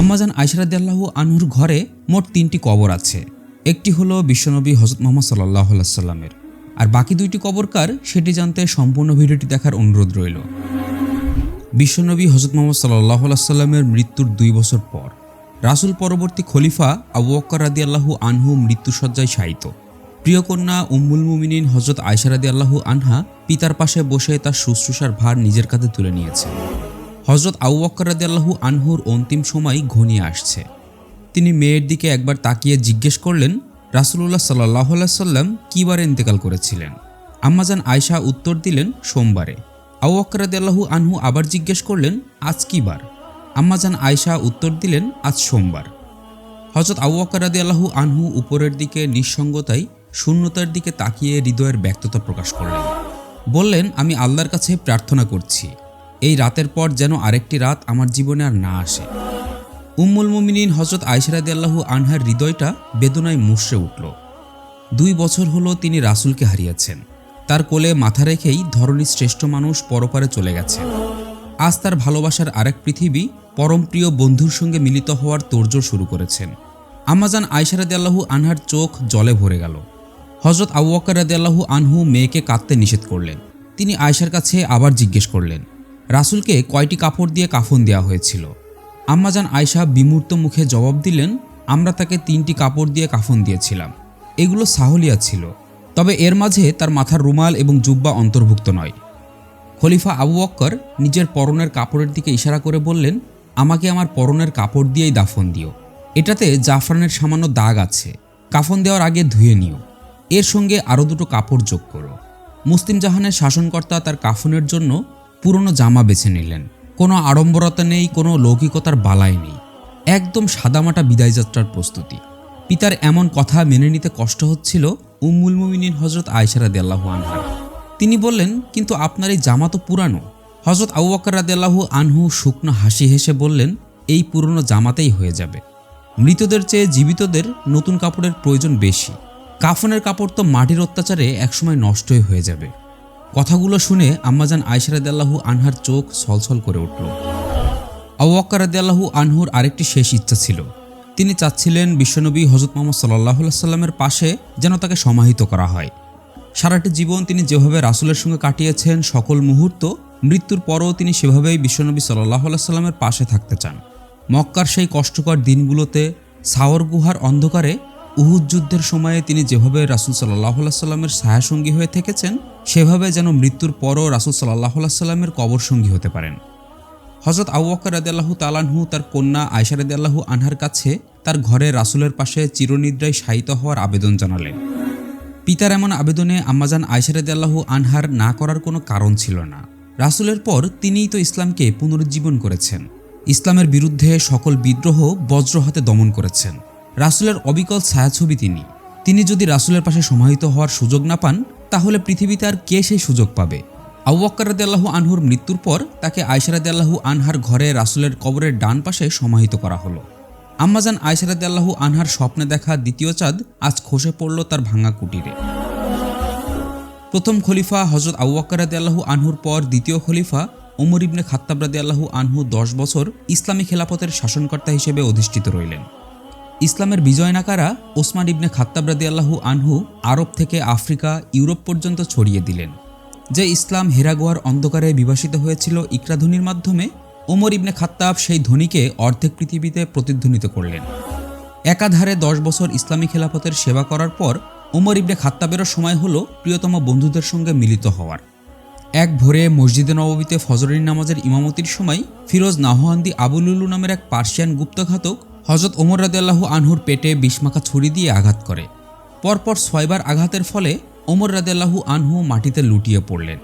আম্মাজান আইসারাদিয়াল্লাহু আনহুর ঘরে মোট তিনটি কবর আছে। একটি হলো বিশ্বনবী হজরত মোহাম্মদ সাল্লাহ সাল্লামের আর বাকি দুইটি কবরকার সেটি জানতে সম্পূর্ণ ভিডিওটি দেখার অনুরোধ রইল। বিশ্বনবী হজরত মোহাম্মদ সাল্লাহ সাল্লামের মৃত্যুর দুই বছর পর। রাসূল পরবর্তী খলিফা আবু বক্কর রাদি আল্লাহু আনহু মৃত্যুসজ্জায় শায়িত। প্রিয় কন্যা উম্মুল মুমিনিন হজরত আয়সা রাদি আল্লাহু আনহা পিতার পাশে বসে তার শুশ্রূষার ভার নিজের কাঁধে তুলে নিয়েছেন। হজরত বক্কর আল্লাহু আনহুর অন্তিম সময় ঘনিয়ে আসছে। তিনি মেয়ের দিকে একবার তাকিয়ে জিজ্ঞেস করলেন, রাসুলুল্লাহ সাল্লাহ সাল্লাম কী বারে ইন্তেকাল করেছিলেন? আম্মাজান আয়শা উত্তর দিলেন, সোমবারে। বক্কর রাদিয়াল্লাহু আনহু আবার জিজ্ঞেস করলেন, আজ কী বার? আম্মাজান আয়শা উত্তর দিলেন, আজ সোমবার। হজরত বক্কর রাদিয়াল্লাহু আনহু উপরের দিকে নিঃসঙ্গতায় শূন্যতার দিকে তাকিয়ে হৃদয়ের ব্যক্ততা প্রকাশ করলেন। বললেন, আমি আল্লাহর কাছে প্রার্থনা করছি। এই রাতের পর যেন আরেকটি রাত আমার জীবনে আর না আসে। উম্মুল মুমিনিন হজরত আয়সরাদি আল্লাহু আনহার হৃদয়টা বেদনায় মুশড়ে উঠল। দুই বছর হলো তিনি রাসূলকে হারিয়েছেন। তার কোলে মাথা রেখেই ধরনীর শ্রেষ্ঠ মানুষ পরপারে চলে গেছে আজ তার ভালোবাসার আরেক পৃথিবী পরমপ্রিয় বন্ধুর সঙ্গে মিলিত হওয়ার তোড়জোড় শুরু করেছেন। আমাজান আয়সারাদি আল্লাহু আনহার চোখ জলে ভরে গেল। হজরত আবু রাদি আল্লাহু আনহু মেয়েকে কাঁদতে নিষেধ করলেন। তিনি আয়সার কাছে আবার জিজ্ঞেস করলেন রাসূলকে কয়টি কাপড় দিয়ে কাফন দেওয়া হয়েছিল? আম্মাজান আয়শা বিমূর্ত মুখে জবাব দিলেন, আমরা তাকে তিনটি কাপড় দিয়ে কাফন দিয়েছিলাম। এগুলো সাহলিয়া ছিল। তবে এর মাঝে তার মাথার রুমাল এবং জুব্বা অন্তর্ভুক্ত নয়। খলিফা আবু অক্কর নিজের পরনের কাপড়ের দিকে ইশারা করে বললেন, আমাকে আমার পরনের কাপড় দিয়েই দাফন দিও। এটাতে জাফরানের সামান্য দাগ আছে। কাফন দেওয়ার আগে ধুয়ে নিও। এর সঙ্গে আরও দুটো কাপড় যোগ করো। মুসলিম জাহানের শাসনকর্তা তার কাফনের জন্য পুরনো জামা বেছে নিলেন। কোনো আড়ম্বরতা নেই, কোনো লৌকিকতার বালাই নেই। একদম সাদামাটা বিদায় যাত্রার প্রস্তুতি। পিতার এমন কথা মেনে নিতে কষ্ট হচ্ছিল উম্মুল মুমিনিন হজরত আয়সারা দেল্লাহু আনহার তিনি বললেন, কিন্তু আপনার এই জামা তো পুরানো। হজরত আবু বকর আনহু শুকনো হাসি হেসে বললেন, এই পুরনো জামাতেই হয়ে যাবে। মৃতদের চেয়ে জীবিতদের নতুন কাপড়ের প্রয়োজন বেশি। কাফনের কাপড় তো মাটির অত্যাচারে একসময় নষ্টই হয়ে যাবে। কথাগুলো শুনে আম্মাজান আয়সারাদাল্লাহু আনহার চোখ ছলছল করে উঠল। আউ্বাক্কারাদাল্লাহু আনহুর আরেকটি শেষ ইচ্ছা ছিল। তিনি চাচ্ছিলেন বিশ্বনবী হজরত মোহাম্মদ সাল্লাহ সাল্লামের পাশে যেন তাকে সমাহিত করা হয়। সারাটি জীবন তিনি যেভাবে রাসুলের সঙ্গে কাটিয়েছেন, সকল মুহূর্ত, মৃত্যুর পরও তিনি সেভাবেই বিশ্বনবী সাল্লাহ সাল্লামের পাশে থাকতে চান। মক্কার সেই কষ্টকর দিনগুলোতে সাওয়ার গুহার অন্ধকারে উহুদ যুদ্ধের সময়ে তিনি যেভাবে রাসুল সাল্লাহ সাল্লামের ছায়াসঙ্গী হয়ে থেকেছেন, সেভাবে যেন মৃত্যুর পরও রাসুল সাল্লাহ সাল্লামের কবর সঙ্গী হতে পারেন। হজরত আবু বকর রাদিয়াল্লাহু তালানহু তার কন্যা আয়সা রাদিয়াল্লাহু আনহার কাছে তার ঘরে রাসুলের পাশে চিরনিদ্রায় শায়িত হওয়ার আবেদন জানালেন। পিতার এমন আবেদনে আম্মাজান আয়সা রাদিয়াল্লাহু আনহার না করার কোনো কারণ ছিল না। রাসুলের পর তিনিই তো ইসলামকে পুনরুজ্জীবন করেছেন। ইসলামের বিরুদ্ধে সকল বিদ্রোহ বজ্র হাতে দমন করেছেন। রাসুলের অবিকল ছায়াছবি তিনি। তিনি যদি রাসুলের পাশে সমাহিত হওয়ার সুযোগ না পান, তাহলে পৃথিবীতে আর কে সেই সুযোগ পাবে? আউ্বাক্কার আল্লাহু আনহুর মৃত্যুর পর তাকে আল্লাহু আনহার ঘরে রাসুলের কবরের ডান পাশে সমাহিত করা হলো। আম্মাজান আল্লাহু আনহার স্বপ্নে দেখা দ্বিতীয় চাঁদ আজ খসে পড়ল তার ভাঙা কুটিরে। প্রথম খলিফা হজরত আউ্বাক্কার আল্লাহু আনহুর পর দ্বিতীয় খলিফা ওমর ইবনে খাত্তাব আল্লাহু আনহু দশ বছর ইসলামী খেলাপথের শাসনকর্তা হিসেবে অধিষ্ঠিত রইলেন। ইসলামের বিজয় নাকারা ওসমান ইবনে খাত্তাবরাদি আল্লাহু আনহু আরব থেকে আফ্রিকা, ইউরোপ পর্যন্ত ছড়িয়ে দিলেন। যে ইসলাম হেরাগোয়ার অন্ধকারে বিভাসিত হয়েছিল ইকরাধ্বনির মাধ্যমে, ওমর ইবনে খাত্তাব সেই ধ্বনিকে অর্ধেক পৃথিবীতে প্রতিধ্বনিত করলেন। একাধারে দশ বছর ইসলামী খেলাফতের সেবা করার পর, ওমর ইবনে খাত্তাবেরও সময় হলো প্রিয়তম বন্ধুদের সঙ্গে মিলিত হওয়ার। এক ভোরে মসজিদে নববীতে ফজরের নামাজের ইমামতির সময় ফিরোজ নাহোয়ান্দি আবুলুলু নামের এক পার্সিয়ান গুপ্তঘাতক হজরত ওমর রাদিয়াল্লাহু আনহুর পেটে বিষমাখা ছুরি দিয়ে আঘাত করে। পরপর ছয়বার আঘাতের ফলে ওমর রাদিয়াল্লাহু আনহু মাটিতে লুটিয়ে পড়লেন।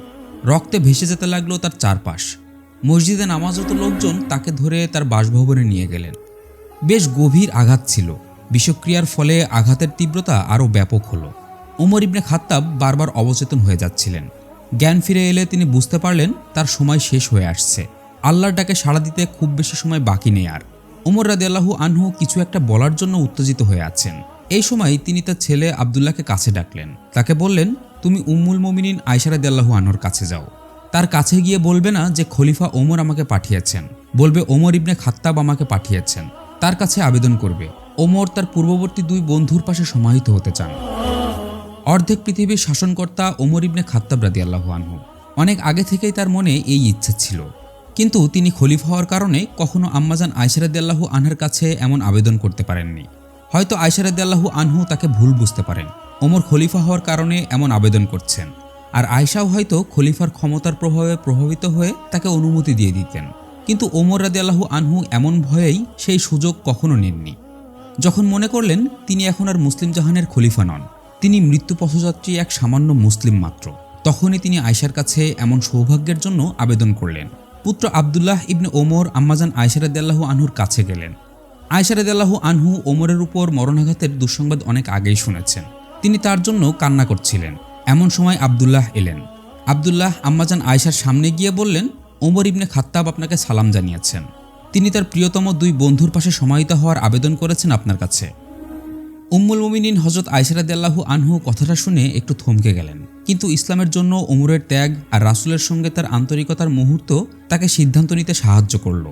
রক্তে ভেসে যেতে লাগল তার চারপাশ। মসজিদে নামাজরত লোকজন তাকে ধরে তার বাসভবনে নিয়ে গেলেন। বেশ গভীর আঘাত ছিল। বিষক্রিয়ার ফলে আঘাতের তীব্রতা আরও ব্যাপক হলো। ওমর ইবনে খাত্তাব বারবার অবচেতন হয়ে যাচ্ছিলেন। জ্ঞান ফিরে এলে তিনি বুঝতে পারলেন, তার সময় শেষ হয়ে আসছে। আল্লাহর ডাকে সাড়া দিতে খুব বেশি সময় বাকি নেই আর। ওমর রাদিয়াল্লাহু আনহু কিছু একটা বলার জন্য উত্তেজিত হয়ে আছেন। এই সময় তিনি তার ছেলে আবদুল্লাহকে কাছে ডাকলেন। তাকে বললেন, তুমি উম্মুল মমিনিন আয়সা রাদিয়াল্লাহু আনহুর কাছে যাও। তার কাছে গিয়ে বলবে না যে খলিফা ওমর আমাকে পাঠিয়েছেন। বলবে ওমর ইবনে খাত্তাব আমাকে পাঠিয়েছেন। তার কাছে আবেদন করবে। ওমর তার পূর্ববর্তী দুই বন্ধুর পাশে সমাহিত হতে চান। অর্ধেক পৃথিবীর শাসনকর্তা ওমর ইবনে খাত্তাব রাদি আল্লাহু আনহু। অনেক আগে থেকেই তার মনে এই ইচ্ছে ছিল। কিন্তু তিনি খলিফা হওয়ার কারণে কখনো আম্মাজান আয়সারাদি আল্লাহু আনহার কাছে এমন আবেদন করতে পারেননি। হয়তো আয়সারাদি আল্লাহু আনহু তাকে ভুল বুঝতে পারেন। ওমর খলিফা হওয়ার কারণে এমন আবেদন করছেন। আর আয়সাও হয়তো খলিফার ক্ষমতার প্রভাবে প্রভাবিত হয়ে তাকে অনুমতি দিয়ে দিতেন। কিন্তু ওমর রাদি আল্লাহু আনহু এমন ভয়েই সেই সুযোগ কখনো নেননি। যখন মনে করলেন, তিনি এখন আর মুসলিম জাহানের খলিফা নন, তিনি মৃত্যু পথযাত্রী এক সামান্য মুসলিম মাত্র, তখনই তিনি আয়সার কাছে এমন সৌভাগ্যের জন্য আবেদন করলেন। পুত্র আবদুল্লাহ ইবনে ওমর আম্মাজান আয়সারাদ্দাল্লাহু আনহুর কাছে গেলেন। আয়সারাদ্দাল্লাহু আনহু ওমরের উপর মরণাঘাতের দুঃসংবাদ অনেক আগেই শুনেছেন। তিনি তার জন্য কান্না করছিলেন। এমন সময় আবদুল্লাহ এলেন। আবদুল্লাহ আম্মাজান আয়সার সামনে গিয়ে বললেন, ওমর ইবনে খাত্তাব আপনাকে সালাম জানিয়েছেন। তিনি তার প্রিয়তম দুই বন্ধুর পাশে সমাহিত হওয়ার আবেদন করেছেন আপনার কাছে। উম্মুল মুমিনিন হজরত আইসারাদাল্লাহু আনহু কথাটা শুনে একটু থমকে গেলেন। কিন্তু ইসলামের জন্য ওমরের ত্যাগ আর রাসুলের সঙ্গে তার আন্তরিকতার মুহূর্ত তাকে সিদ্ধান্ত নিতে সাহায্য করল।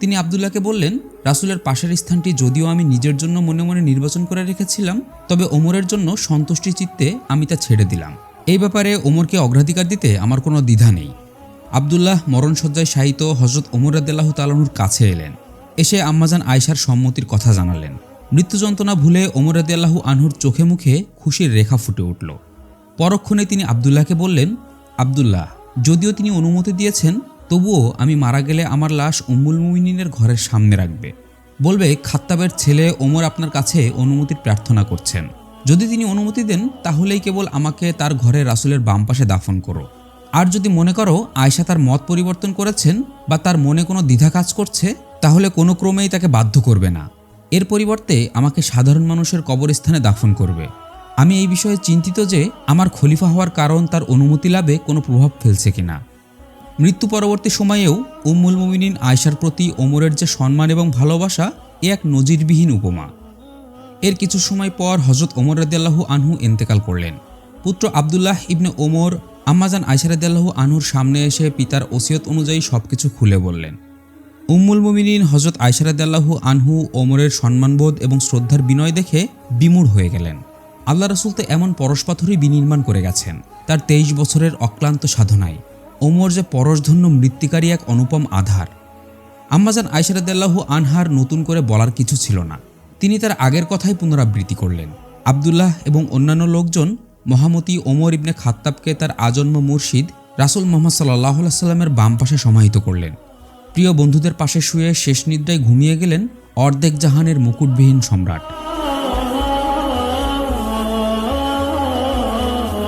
তিনি আবদুল্লাহকে বললেন, রাসুলের পাশের স্থানটি যদিও আমি নিজের জন্য মনে মনে নির্বাচন করে রেখেছিলাম, তবে ওমরের জন্য সন্তুষ্টি চিত্তে আমি তা ছেড়ে দিলাম। এই ব্যাপারে ওমরকে অগ্রাধিকার দিতে আমার কোনো দ্বিধা নেই। আবদুল্লাহ মরণসজ্জায় শায়িত হজরত ওমর রাদ্দাল্লাহ তালাহুর কাছে এলেন। এসে আম্মাজান আয়সার সম্মতির কথা জানালেন। মৃত্যু যন্ত্রণা ভুলে ওমর রাদিয়াল্লাহু আনহুর চোখে মুখে খুশির রেখা ফুটে উঠল। পরক্ষণে তিনি আবদুল্লাহকে বললেন, আবদুল্লাহ, যদিও তিনি অনুমতি দিয়েছেন, তবুও আমি মারা গেলে আমার লাশ উম্মুল মুমিনিনের ঘরের সামনে রাখবে। বলবে, খাত্তাবের ছেলে ওমর আপনার কাছে অনুমতির প্রার্থনা করছেন। যদি তিনি অনুমতি দেন, তাহলেই কেবল আমাকে তার ঘরে রাসুলের বাম পাশে দাফন করো। আর যদি মনে করো আয়সা তার মত পরিবর্তন করেছেন বা তার মনে কোনো দ্বিধা কাজ করছে, তাহলে কোনো ক্রমেই তাকে বাধ্য করবে না। এর পরিবর্তে আমাকে সাধারণ মানুষের কবরস্থানে দাফন করবে। আমি এই বিষয়ে চিন্তিত যে আমার খলিফা হওয়ার কারণ তার অনুমতি লাভে কোনো প্রভাব ফেলছে কিনা। মৃত্যু পরবর্তী সময়েও উম্মুল মুমিনিন আয়সার প্রতি ওমরের যে সম্মান এবং ভালোবাসা, এ এক নজিরবিহীন উপমা। এর কিছু সময় পর হজরত ওমর রাদিয়াল্লাহু আনহু ইন্তেকাল করলেন। পুত্র আবদুল্লাহ ইবনে ওমর আম্মাজান আয়সা রাদিয়াল্লাহু আনহুর সামনে এসে পিতার ওসিয়ত অনুযায়ী সবকিছু খুলে বললেন। উম্মুল মুমিনিন হজরত আয়সা রাদিয়াল্লাহু আনহু ওমরের সম্মানবোধ এবং শ্রদ্ধার বিনয় দেখে বিমূঢ় হয়ে গেলেন। আল্লাহ রসুল তো এমন পরশপাথরই বিনির্মাণ করে গেছেন। তার তেইশ বছরের অক্লান্ত সাধনায়। ওমর যে পরশধন্য মৃত্তিকারী এক অনুপম আধার। আম্মাজান আয়সারাদাল্লাহু আনহার নতুন করে বলার কিছু ছিল না। তিনি তার আগের কথাই পুনরাবৃত্তি করলেন। আবদুল্লাহ এবং অন্যান্য লোকজন, মহামতি ওমর ইবনে খাত্তাবকে তার আজন্ম মুর্শিদ রাসুল মোহাম্মদ সাল্লাহ সাল্লামের বাম পাশে সমাহিত করলেন। প্রিয় বন্ধুদের পাশে শুয়ে শেষ নিদ্রায় ঘুমিয়ে গেলেন অর্ধেক জাহানের মুকুটবিহীন সম্রাট।